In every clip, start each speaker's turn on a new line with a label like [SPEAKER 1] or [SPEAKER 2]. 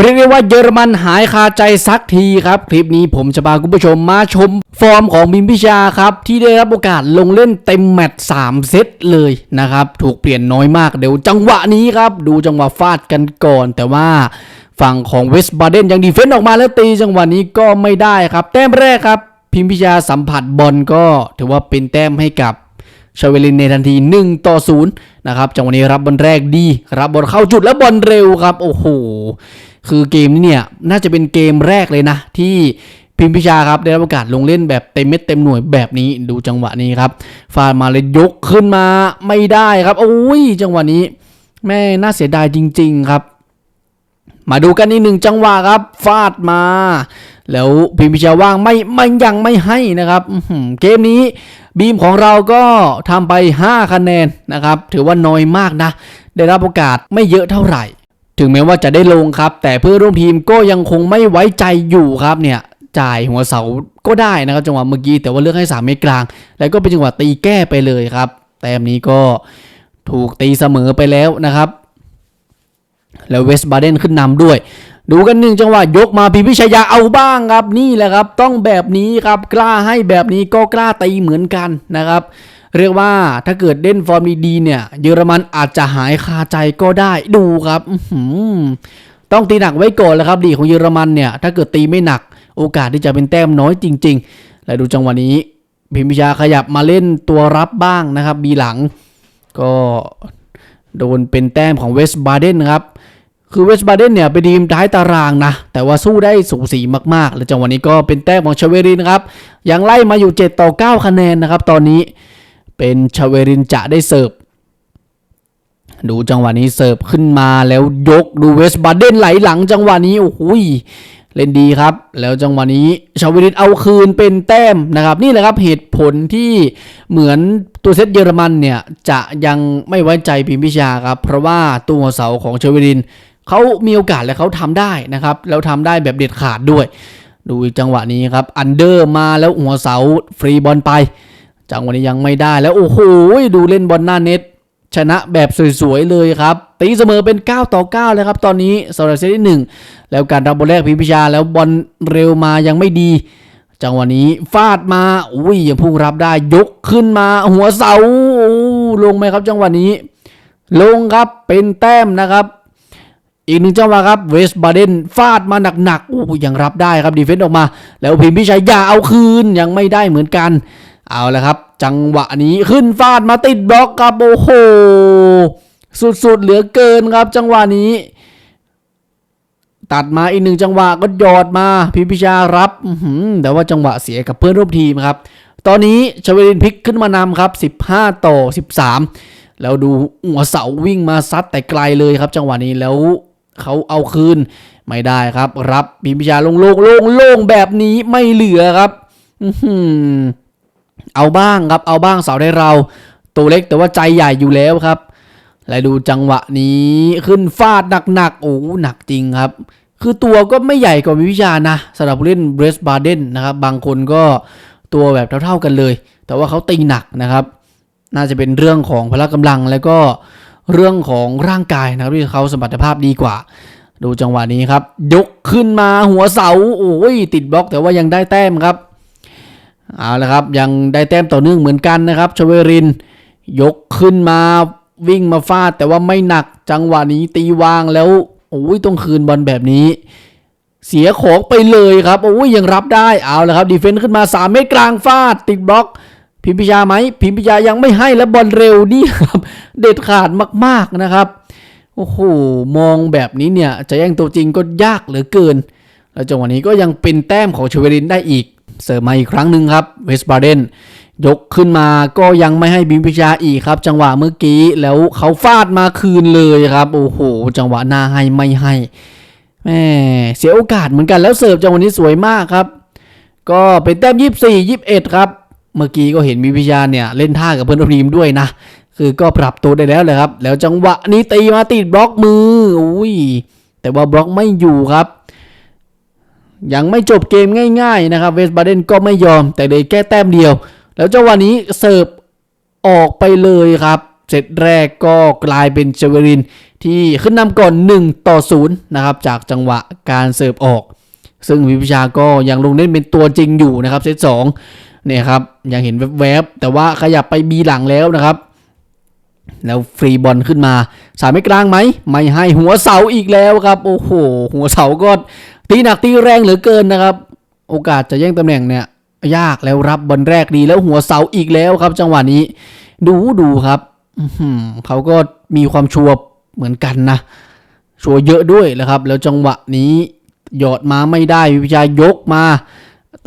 [SPEAKER 1] เรียกได้ว่าเยอรมันหายคาใจสักทีครับ คลิปนี้ผมจะพาคุณผู้ชมมาชม ฟอร์มของบิมพิชาครับ ที่ได้รับโอกาสลงเล่นเต็มแมตช์3เซตเลยนะครับ ถูกเปลี่ยนน้อยมากเดี๋ยวจังหวะนี้ครับ ดูจังหวะฟาดกันก่อน แต่ว่าฝั่งของเวสต์บาเดนยังดีเฟนต์ออกมาแล้วตีจังหวะนี้ก็ไม่ได้ครับ แต้มแรกครับ พิมพิชาสัมผัสบอลก็ ถือว่าเป็นแต้มให้กับชาเวลินในทันที 1 ต่อ 0 นะครับจังหวะนี้รับบอลแรกดี รับบอลเข้าจุดแล้วบอลเร็วครับ โอ้โห คือเกมนี้เนี่ยน่าจะเป็นเกมแรกเลยนะ ที่พิมพิชาครับได้รับโอกาสลงเล่นแบบเต็มเม็ดเต็มหน่วยแบบนี้ดูจังหวะนี้ครับฟาดมาเลยยกขึ้นมาไม่ได้ครับโอ้ยจังหวะนี้ แม่น่าเสียดายจริง ๆครับ มาดูกันอีกหนึ่งจังหวะครับฟาดมา แล้วพิมพิชาว่างไม่ไม่ยังไม่ให้นะครับเกมนี้บีมของเราก็ทำไป 5 คะแนนนะครับ ถือว่าน้อยมากนะ ได้รับโอกาสไม่เยอะเท่าไหร่ ถึงแม้ว่าจะได้ลงครับ แต่เพื่อนร่วมทีมก็ยังคงไม่ไว้ใจอยู่ครับเนี่ยจ่ายหัวเสาก็ได้นะครับจังหวะเมื่อกี้แต่ว่าเลือกให้3เมตรกลาง แล้วก็เป็นจังหวะตีแก้ไปเลยครับ แต้มนี้ก็ถูกตีเสมอไปแล้วนะครับ แล้วเวสบาเดนขึ้นนำด้วย ดูกันหนึ่งจังหวะยกมาพิพิชยาเอาบ้างครับนี่แหละครับ ต้องแบบนี้ครับกล้าให้แบบนี้ก็กล้าตีเหมือนกันนะครับ เรียกว่าถ้าเกิดเล่นฟอร์มดีๆเนี่ย เยอรมันอาจจะหายคาใจก็ได้ดูครับต้องตีหนักไว้ก่อนแล้วครับดีของเยอรมันเนี่ย ถ้าเกิดตีไม่หนัก โอกาสที่จะเป็นแต้มน้อยจริง ๆ และดูจังหวะนี้ พิมพิชาขยับมาเล่นตัวรับบ้างนะครับบีหลัง ก็โดนเป็นแต้มของเวสต์บาเดนครับคือเวสต์บาเดนเนี่ยเป็นทีมท้ายตารางนะ แต่ว่าสู้ได้สูสีมากๆ และจังหวะนี้ก็เป็นแต้มของชเวรินครับยังไล่มาอยู่ 7 ต่อ 9 คะแนนนะครับ ตอนนี้ เป็นชเวรินจะได้เสิร์ฟ ดูจังหวะนี้เสิร์ฟขึ้นมาแล้วยกดูเวสบาเดนไหลหลังจังหวะนี้โอ้โหเล่นดีครับ แล้วจังหวะนี้ชาเวรินเอาคืนเป็นแต้มนะครับ นี่แหละครับเหตุผลที่เหมือนตัวเซตเยอรมันเนี่ยจะยังไม่ไว้ใจพิมพิชาครับ เพราะว่าตัวหัวเสาของชาเวรินเขามีโอกาสและเขาทำได้นะครับ แล้วทำได้แบบเด็ดขาดด้วย ดูจังหวะนี้ครับ อันเดอร์มาแล้วหัวเสาฟรีบอลไป จังวะนี้ยังไม่ได้แล้ว โอ้โหดูเล่นบอลหน้าเน็ต ชนะแบบสวยๆเลยครับ ตีเสมอเป็น 9 ต่อ 9 เลยครับตอนนี้สำหรับเซตที่ 1 แล้วการรับบอลแรกพิพิชาแล้วบอลเร็วมายังไม่ดี จังหวะนี้ฟาดมาอุ้ยยังพุ่งรับได้ยกขึ้นมาหัวเสาโอ้ลงไหมครับ จังหวะนี้ ลงครับเป็นแต้มนะครับอีกหนึ่งจังหวะครับเวสบาเดนฟาดมาหนักๆโอ้ยังรับได้ครับดีเฟนต์ออกมา แล้วพิมพิชัยอย่าเอาคืนยังไม่ได้เหมือนกัน เอาละครับ จังหวะนี้ขึ้นฟาดมาติดบล็อกครับโอ้โหสุดๆเหลือเกินครับ จังหวะนี้ ตัดมาอีกหนึ่งจังหวะก็หยอดมาพิพิชารับแต่ว่าจังหวะเสียกับเพื่อนร่วมทีมครับ ตอนนี้ชเวลินพลิกขึ้นมานำครับ 15 ต่อ 13 แล้วดูหัวเสาวิ่งมาซัดแต่ไกลเลยครับ จังหวะนี้แล้วเขาเอาคืนไม่ได้ครับ รับพิมพิชาลงโล่งโล่งลงแบบนี้ไม่เหลือครับ อื เอาบ้างครับ เอาบ้างเสาได้เรา ตัวเล็กแต่ว่าใจใหญ่อยู่แล้วครับและดูจังหวะนี้ขึ้นฟาดหนักๆ โอ้หนักจริงครับ คือตัวก็ไม่ใหญ่กว่าวิชานะสำหรับเล่นเบรสบาเดนนะครับ บางคนก็ตัวแบบเท่าๆกันเลย แต่ว่าเขาตีหนักนะครับ น่าจะเป็นเรื่องของพละกำลังแล้วก็เรื่องของร่างกายนะครับที่เขาสมรรถภาพดีกว่า ดูจังหวะนี้ครับ ยกขึ้นมาหัวเสา โอ้ยติดบล็อกแต่ว่ายังได้แต้มครับ เอาละครับ ยังได้แต้มต่อเนื่องเหมือนกันนะครับชเวริน ยกขึ้นมาวิ่งมาฟาดแต่ว่าไม่หนักจังหวะนี้ตีวางแล้วโอ้ยต้องคืนบอลแบบนี้ เสียของไปเลยครับโอ้ยยังรับได้เอาละครับดีเฟนต์ขึ้นมา 3 เมตรกลางฟาด ติดบล็อก พิมพิชาไหมพิมพิชายังไม่ให้แล้วบอลเร็วนี่ครับ เด็ดขาดมากๆนะครับโอ้โหมองแบบนี้เนี่ยจะแย่งตัวจริงก็ยากเหลือเกิน แล้วจังหวะนี้ก็ยังเป็นแต้มของชเวรินได้อีก เสริมมาอีกครั้งหนึ่งครับเวสบาเดนยกขึ้นมาก็ยังไม่ให้บิมพิชาอีกครับ จังหวะเมื่อกี้แล้วเขาฟาดมาคืนเลยครับ โอ้โห จังหวะหน้าให้ไม่ให้แหมเสียโอกาสเหมือนกันแล้วเสิร์ฟจังหวะนี้สวยมากครับ ก็เป็นแต้มยี่สี่ยี่เอ็ดครับเมื่อกี้ก็เห็นบิมพิชาเนี่ยเล่นท่ากับเพื่อนร่วมทีมด้วยนะ คือก็ปรับตัวได้แล้วเลยครับ แล้วจังหวะนี้ตีมาติดบล็อกมืออุ้ยแต่ว่าบล็อกไม่อยู่ครับ ยังไม่จบเกมง่ายๆนะครับเวสบาเดนก็ไม่ยอมแต่เลยแก้แต้มเดียว แล้วเจังหวะนี้เสิร์ฟออกไปเลยครับเซตแรกก็กลายเป็นเจเวรินที่ขึ้นนำก่อน 1 ต่อ 0 นะครับ จากจังหวะการเสิร์ฟออก ซึ่งวิพิชาก็ยังลงเล่นเป็นตัวจริงอยู่นะครับเซตสองเนี่ยครับยังเห็นแวบๆ แต่ว่าขยับไปบีหลังแล้วนะครับ แล้วฟรีบอลขึ้นมา สายไม่กลางไหม ไม่ให้หัวเสาอีกแล้วครับ โอ้โห หัวเสาก็ ตีหนักตีแรงเหลือเกินนะครับ โอกาสจะแย่งตำแหน่งเนี่ย ยากแล้วรับบอลแรกดีแล้วหัวเสาอีกแล้วครับ จังหวะนี้ ดูดูครับอื้อหือเขาก็มีความชัวร์เหมือนกันนะ ชัวร์เยอะด้วยนะครับ แล้วจังหวะนี้หยอดมาไม่ได้วิพิชายกมา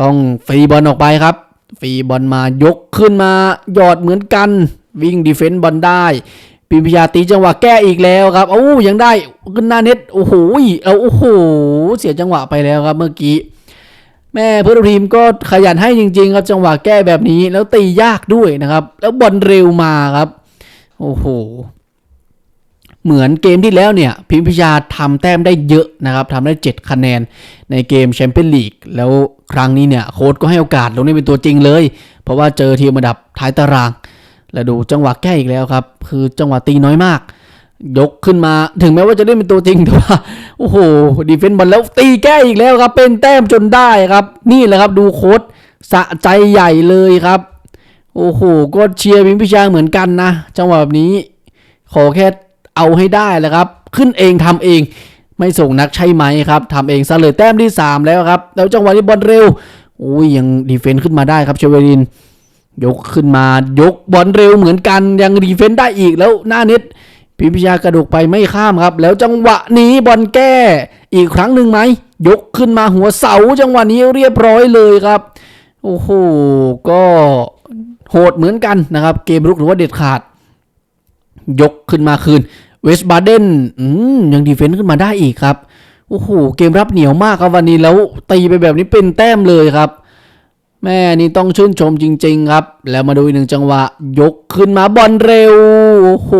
[SPEAKER 1] ต้องฟรีบอลออกไปครับฟรีบอลมายกขึ้นมาหยอดเหมือนกัน วิ่งดีเฟนต์บอลได้ ปิมพิยาตีจังหวะแก้อีกแล้วครับโอ้ยังได้ขึ้นหน้าเน็ตโอ้โหเอาโอ้โหเสียจังหวะไปแล้วครับเมื่อกี้ แม่เพื่อนทีมก็ขยันให้จริง ๆ ครับจังหวะแก้แบบนี้แล้วตียากด้วยนะครับ แล้วบอลเร็วมาครับ โอ้โหเหมือนเกมที่แล้วเนี่ยพิมพิชาทำแต้มได้เยอะนะครับทำได้ 7 คะแนนในเกมแชมเปี้ยนลีกแล้วครั้งนี้เนี่ยโค้ชก็ให้โอกาสลงเล่นเป็นตัวจริงเลย เพราะว่าเจอทีมอันดับท้ายตาราง แล้วดูจังหวะแก้อีกแล้วครับ คือจังหวะตีน้อยมาก ยกขึ้นมาถึงแม้ว่าจะเล่นเป็นตัวจริงแต่ว่าโอ้โหดีเฟนต์บอลแล้วตีแก้อีกแล้วครับ เป็นแต้มจนได้ครับ นี่แหละครับดูโค้ดสะใจใหญ่เลยครับ โอ้โหก็เชียร์พิมพิชาเหมือนกันนะจังหวะแบบนี้ ขอแค่เอาให้ได้แหละครับ ขึ้นเองทำเองไม่ส่งนักใช่ไหมครับทำเองซะเลยแต้มที่ 3 แล้วครับ แล้วจังหวะนี้บอลเร็วโอ้ยยังดีเฟนต์ขึ้นมาได้ครับเชเวริน ยกขึ้นมายกบอลเร็วเหมือนกันยังดีเฟนต์ได้อีกแล้วหน้าเน็ตพิมพิชากระดกไปไม่ข้ามครับ แล้วจังหวะนี้บอลแก้อีกครั้งหนึ่งไหมยกขึ้นมาหัวเสาจังหวะนี้เรียบร้อยเลยครับ โอ้โหก็โหดเหมือนกันนะครับ เกมรุกหรือว่าเด็ดขาด ยกขึ้นมาคืนเวสบาเดนยังดีเฟนต์ขึ้นมาได้อีกครับโอ้โหเกมรับเหนียวมากครับวันนี้แล้วตีไปแบบนี้เป็นแต้มเลยครับ แม่นี่ต้องชื่นชมจริง ๆ ครับ แล้วมาดูอีกหนึ่งจังหวะ ยกขึ้นมาบอลเร็ว โอ้โห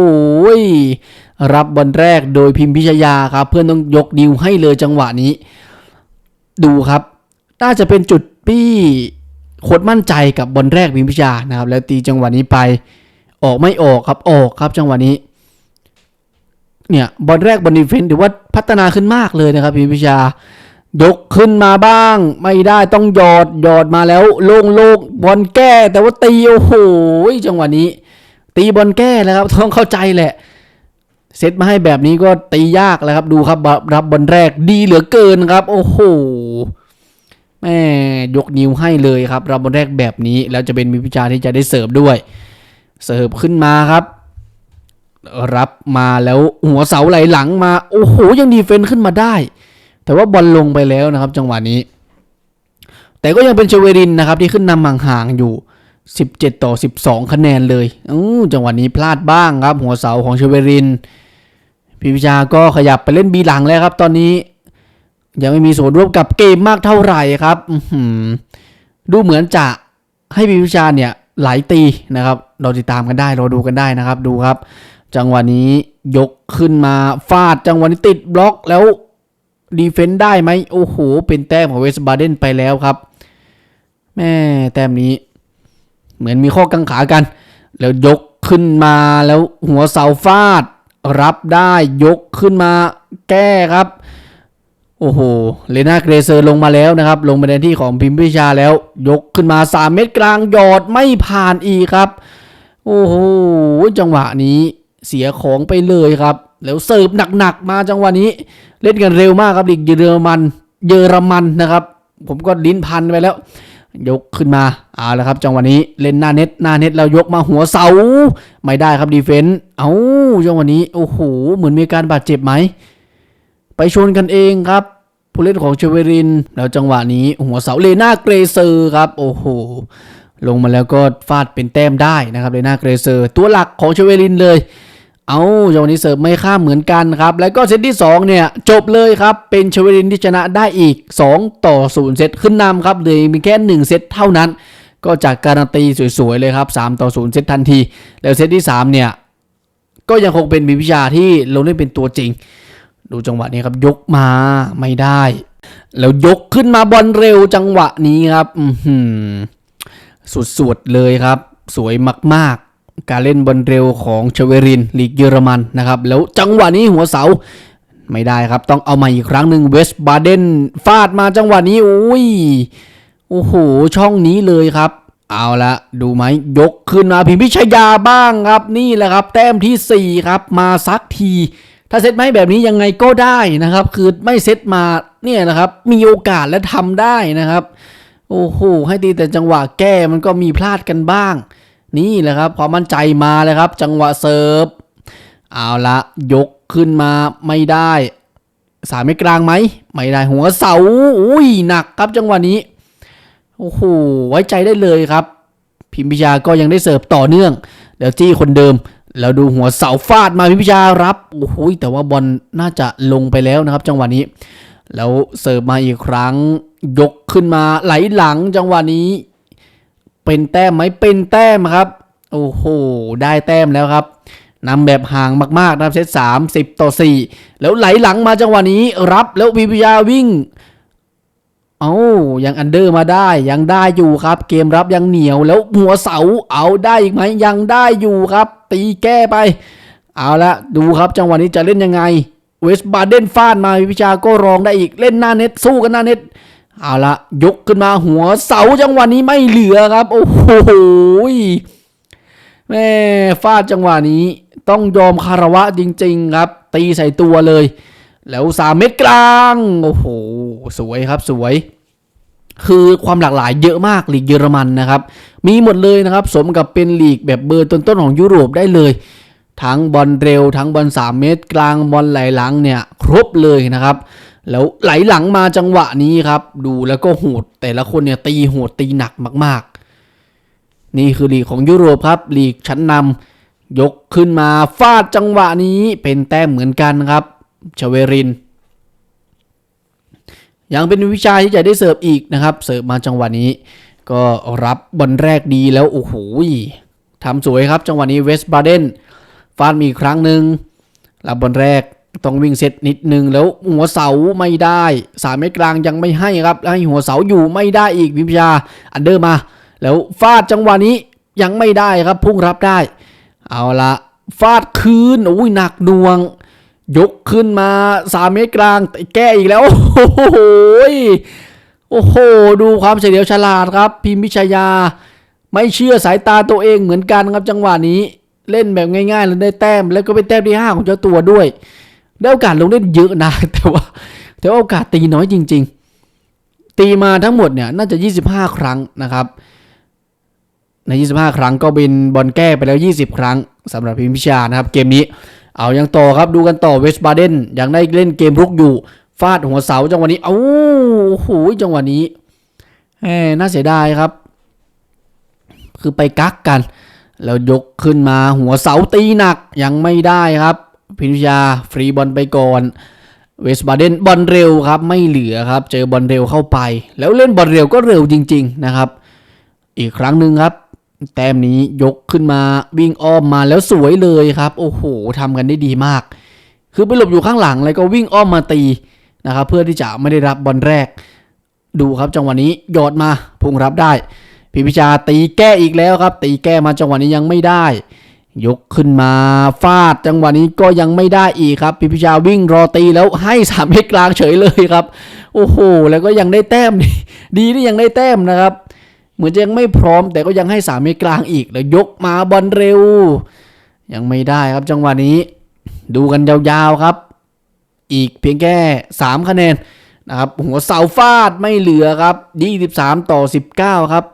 [SPEAKER 1] รับบอลแรกโดยพิมพิชยาครับ เพื่อนต้องยกดิวให้เลยจังหวะนี้ ดูครับ น่าจะเป็นจุดที่โคตรมั่นใจกับบอลแรกพิมพิชยานะครับ แล้วตีจังหวะนี้ไป ออกไม่ออกครับออกครับจังหวะนี้ เนี่ยบอลแรกบอลดีเฟนซ์ถือว่าพัฒนาขึ้นมากเลยนะครับพิมพิชา ยกขึ้นมาบ้าง ไม่ได้ต้องหยอดหยอดมาแล้วโล่งโลกบอลแก้ แต่ว่าตีโอ้โหจังหวะนี้ ตีบอลแก้แล้วครับต้องเข้าใจแหละเซตมาให้แบบนี้ก็ตียากแล้วครับ ดูครับรับรับบอลแรกดีเหลือเกินครับ โอ้โหแม่ยกนิ้วให้เลยครับ รับบอลแรกแบบนี้ แล้วจะเป็นมีพิชาที่จะได้เสิร์ฟด้วย เสิร์ฟขึ้นมาครับ รับมาแล้วหัวเสาไหลหลังมา โอ้โหยังดีเฟนต์ขึ้นมาได้ แต่ว่าบอลลงไปแล้วนะครับ จังหวะนี้ แต่ก็ยังเป็นเชเวรินนะครับ ที่ขึ้นนำห่างๆอยู่ 17 ต่อ 12 คะแนนเลยอู้จังหวะนี้พลาดบ้างครับ หัวเสาของเชเวรินพิพิชาก็ขยับไปเล่นบีหลังแล้วครับ ตอนนี้ ยังไม่มีส่วนร่วมกับเกมมากเท่าไหร่ครับดูเหมือนจะให้พิพิชาเนี่ยหลายตีนะครับ เราติดตามกันได้เราดูกันได้นะครับ ดูครับ จังหวะนี้ยกขึ้นมาฟาดจังหวะนี้ติดบล็อกแล้ว ดีเฟนต์ได้ไหมโอ้โห เป็นแต้มของเวสบาเดนไปแล้วครับ แม่แต้มนี้ เหมือนมีข้อกังขากัน แล้วยกขึ้นมาแล้วหัวเสาฟาด รับได้ยกขึ้นมาแก้ครับ โอ้โห เลนาเกรเซอร์ลงมาแล้วนะครับ ลงมาในที่ของพิมพิชาแล้ว ยกขึ้นมา 3 เม็ดกลางหยอดไม่ผ่านอีกครับ โอ้โห จังหวะนี้เสียของไปเลยครับ แล้วเสิร์ฟหนักๆมาจังหวะนี้ เล่นกันเร็วมากครับลีกเยอรมัน เยอรมันนะครับ ผมก็ลิ้นพันไปแล้ว ยกขึ้นมาเอาละครับ จังหวะนี้เล่นหน้าเน็ตหน้าเน็ตแล้วยกมาหัวเสา ไม่ได้ครับดีเฟนต์เอาจังหวะนี้โอ้โหเหมือนมีการบาดเจ็บไหมไปชนกันเองครับผู้เล่นของเชเวริน แล้วจังหวะนี้หัวเสาเลน่าเกรเซอร์ครับ โอ้โห ลงมาแล้วก็ฟาดเป็นแต้มได้นะครับเลน่าเกรเซอร์ ตัวหลักของเชเวรินเลย เอาจังหวะนี้เสิร์ฟไม่ข้ามเหมือนกันครับ แล้วก็เซตที่ 2 เนี่ย จบเลยครับ เป็นชเวรินที่ชนะได้อีก 2 ต่อ 0 เซตขึ้นนำครับเหลยมีแค่ 1 เซตเท่านั้น ก็จากการันตีสวยๆ เลยครับ 3 ต่อ 0 เซตทันที แล้วเซตที่ 3 เนี่ย ก็ยังคงเป็นมีวิชาที่ลงเล่นเป็นตัวจริง ดูจังหวะนี้ครับยกมาไม่ได้ แล้วยกขึ้นมาบอลเร็วจังหวะนี้ครับอือหือสุดๆเลยครับ สวยมากๆ การเล่นบอลเร็วของเชเวรินลีกเยอรมันนะครับแล้วจังหวะนี้หัวเสาไม่ได้ครับ ต้องเอามาอีกครั้งหนึ่งเวสบาเดนฟาดมาจังหวะนี้อุ้ยโอ้โห ช่องนี้เลยครับ เอาละดูไหมยกขึ้นมาพิมพิชยาบ้างครับ นี่แหละครับ แต้มทีสี่4 ครับ มาซักที ถ้าเซตไม่แบบนี้ยังไงก็ได้นะครับ คือไม่เซตมาเนี่ยนะครับ มีโอกาสและทำได้นะครับ โอ้โหให้ตีแต่จังหวะแก้มันก็มีพลาดกันบ้าง นี่แหละครับ ความมั่นใจมาเลยครับ จังหวะเซิร์ฟเอาละยกขึ้นมาไม่ได้ สามเมตรกลางไหมไม่ได้หัวเสาอุ้ยหนักครับจังหวะนี้โอ้โหไว้ใจได้เลยครับ พิมพิชาก็ยังได้เสิร์ฟต่อเนื่องแล้วจี้คนเดิมแล้วดูหัวเสาฟาดมาพิมพิชารับโอ้โหแต่ว่าบอลน่าจะลงไปแล้วนะครับ จังหวะนี้ แล้วเสิร์ฟมาอีกครั้ง ยกขึ้นมาไหลหลังจังหวะนี้ เป็นแต้มไหมเป็นแต้มครับ โอ้โห ได้แต้มแล้วครับนำแบบห่างมากๆนะครับเซตสามสิบต่อสี่แล้วไหลหลังมาจังหวะนี้รับแล้ววิพยาวิ่ง เอายังอันเดอร์มาได้ยังได้อยู่ครับ เกมรับยังเหนียวแล้วหัวเสาเอาได้อีกไหมยังได้อยู่ครับ ตีแก้ไป เอาละดูครับจังหวะนี้จะเล่นยังไง เวสบาเดนฟาดมาวิชาก็รองได้อีกเล่นหน้าเน็ตสู้กันหน้าเน็ต เอาละยกขึ้นมาหัวเสาจังหวะนี้ไม่เหลือครับ โอ้โหแม่ฟาดจังหวะนี้ ต้องยอมคารวะจริง ๆ ครับ ตีใส่ตัวเลย แล้วสามเม็ดกลาง โอ้โห สวยครับสวย คือความหลากหลายเยอะมากลีกเยอรมันนะครับ มีหมดเลยนะครับ สมกับเป็นลีกแบบเบอร์ต้นๆของยุโรปได้เลย ทั้งบอลเร็ว ทั้งบอล3เมตร กลางบอลไหลหลังเนี่ย ครบเลยนะครับ แล้วไหลหลังมาจังหวะนี้ครับ ดูแล้วก็โหด แต่ละคนเนี่ยตีโหดตีหนักมาก ๆ นี่คือลีกของยุโรปครับลีกชั้นนำยกขึ้นมาฟาดจังหวะนี้เป็นแต้มเหมือนกันครับชเวริน ยังเป็นวิชาที่จะได้เสิร์ฟอีกนะครับ เสิร์ฟมาจังหวะนี้ ก็รับบอลแรกดีแล้วโอ้โหทำสวยครับ จังหวะนี้เวสบาเดนฟาดมีอีกครั้งหนึ่งรับบอลแรก ต้องวิ่งเซตนิดนึงแล้วหัวเสาไม่ได้สามเมตรกลางยังไม่ให้ครับให้หัวเสาอยู่ไม่ได้อีกวิพยาอันเดอร์มา แล้วฟาดจังหวะนี้ยังไม่ได้ครับพุ่งรับได้ เอาละฟาดคืนโอ้ยหนักหน่วง ยกขึ้นมาสามเมตรกลางแก้อีกแล้วโอ้โหโอ้โห ดูความเฉลียวฉลาดครับ พิมพิชยา ไม่เชื่อสายตาตัวเองเหมือนกันครับจังหวะนี้ เล่นแบบง่ายๆแล้วได้แต้ม แล้วก็เป็นแต้มที่ห้าของเจ้าตัวด้วย ได้โอกาสลงเล่นเยอะนะแต่ว่า แต่ว่าโอกาสตีน้อยจริง ๆ ตีมาทั้งหมดเนี่ยน่าจะ 25 ครั้งนะครับ ใน 25 ครั้งก็เป็นบอลแก้ไปแล้ว 20 ครั้งสำหรับพิมพิชานะครับ เกมนี้เอายังต่อครับดูกันต่อเวสบาเดนยังได้เล่นเกมรุกอยู่ฟาดหัวเสาจังหวะนี้เอ้าโอ้โหจังหวะนี้แหมน่าเสียดายครับ คือไปกักกัน แล้วยกขึ้นมาหัวเสาตีหนักยังไม่ได้ครับ พิมพิชาฟรีบอลไปก่อนเวสบาเดนบอลเร็วครับไม่เหลือครับ เจอบอลเร็วเข้าไป แล้วเล่นบอลเร็วก็เร็วจริง ๆนะครับ อีกครั้งหนึ่งครับ แต้มนี้ยกขึ้นมาวิ่งอ้อมมาแล้วสวยเลยครับ โอ้โหทำกันได้ดีมาก คือไปหลบอยู่ข้างหลังแล้วก็วิ่งอ้อมมาตีนะครับ เพื่อที่จะไม่ได้รับบอลแรก ดูครับจังหวะนี้หยอดมาพุ่งรับได้พิพิชาตีแก้อีกแล้วครับ ตีแก้มาจังหวะนี้ยังไม่ได้ ยกขึ้นมาฟาดจังหวะนี้ก็ยังไม่ได้อีกครับพิพิชาวิ่งรอตีแล้วให้สามเมตรกลางเฉยเลยครับ โอ้โห แล้วก็ยังได้แต้ม ดีที่ยังได้แต้มนะครับ เหมือนจะยังไม่พร้อมแต่ก็ยังให้สามเมตรกลางอีกแล้วยกมาบอลเร็ว ยังไม่ได้ครับจังหวะนี้ ดูกันยาวๆครับ อีกเพียงแค่3คะแนนนะครับหัวเสาฟาดไม่เหลือครับ23ต่อ19 ครับ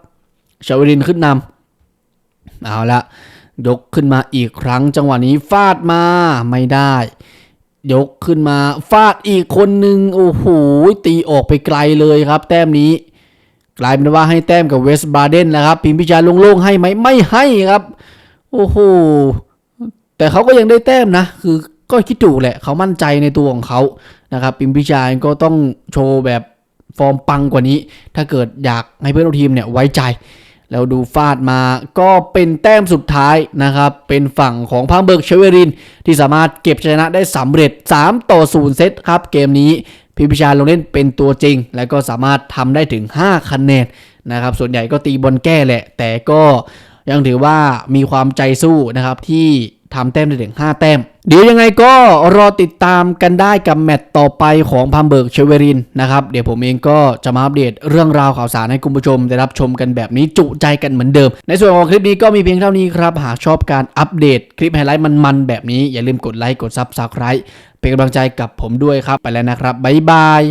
[SPEAKER 1] ชาวรินขึ้นนำเอาละ ยกขึ้นมาอีกครั้งจังหวะนี้ฟาดมาไม่ได้ ยกขึ้นมาฟาดอีกคนหนึ่งโอ้โหตีออกไปไกลเลยครับ แต้มนี้ กลายเป็นว่าให้แต้มกับเวสบาเดนแล้วครับพิมพิชาโล่งๆให้ไหมไม่ให้ครับ โอ้โหแต่เขาก็ยังได้แต้มนะ คือก็คิดถูกแหละเขามั่นใจในตัวของเขานะครับพิมพิชาก็ต้องโชว์แบบฟอร์มปังกว่านี้ ถ้าเกิดอยากให้เพื่อนร่วมทีมเนี่ยไว้ใจ แล้วดูฟาดมาก็เป็นแต้มสุดท้ายนะครับ เป็นฝั่งของพังเบิร์กเชเวริน ที่สามารถเก็บชนะได้สำเร็จ 3 ต่อ 0 เซตครับ เกมนี้พิพิชาลงเล่นเป็นตัวจริง และก็สามารถทำได้ถึง 5 คะแนนนะครับ ส่วนใหญ่ก็ตีบอลแก้แหละ แต่ก็ยังถือว่ามีความใจสู้นะครับที่ ทำแต้มได้ถึง5แต้ม เดี๋ยวยังไงก็รอติดตามกันได้กับแมตต์ต่อไปของพัมเบิร์กเชเวรินนะครับ เดี๋ยวผมเองก็จะมาอัปเดตเรื่องราวข่าวสารให้คุณผู้ชมได้รับชมกันแบบนี้จุใจกันเหมือนเดิม ในส่วนของคลิปนี้ก็มีเพียงเท่านี้ครับ หากชอบการอัปเดตคลิปไฮไลท์มันๆแบบนี้อย่าลืมกดไลค์กดซับสไคร b e เป็นกำลังใจกับผมด้วยครับไปแล้วนะครับบ๊ายบาย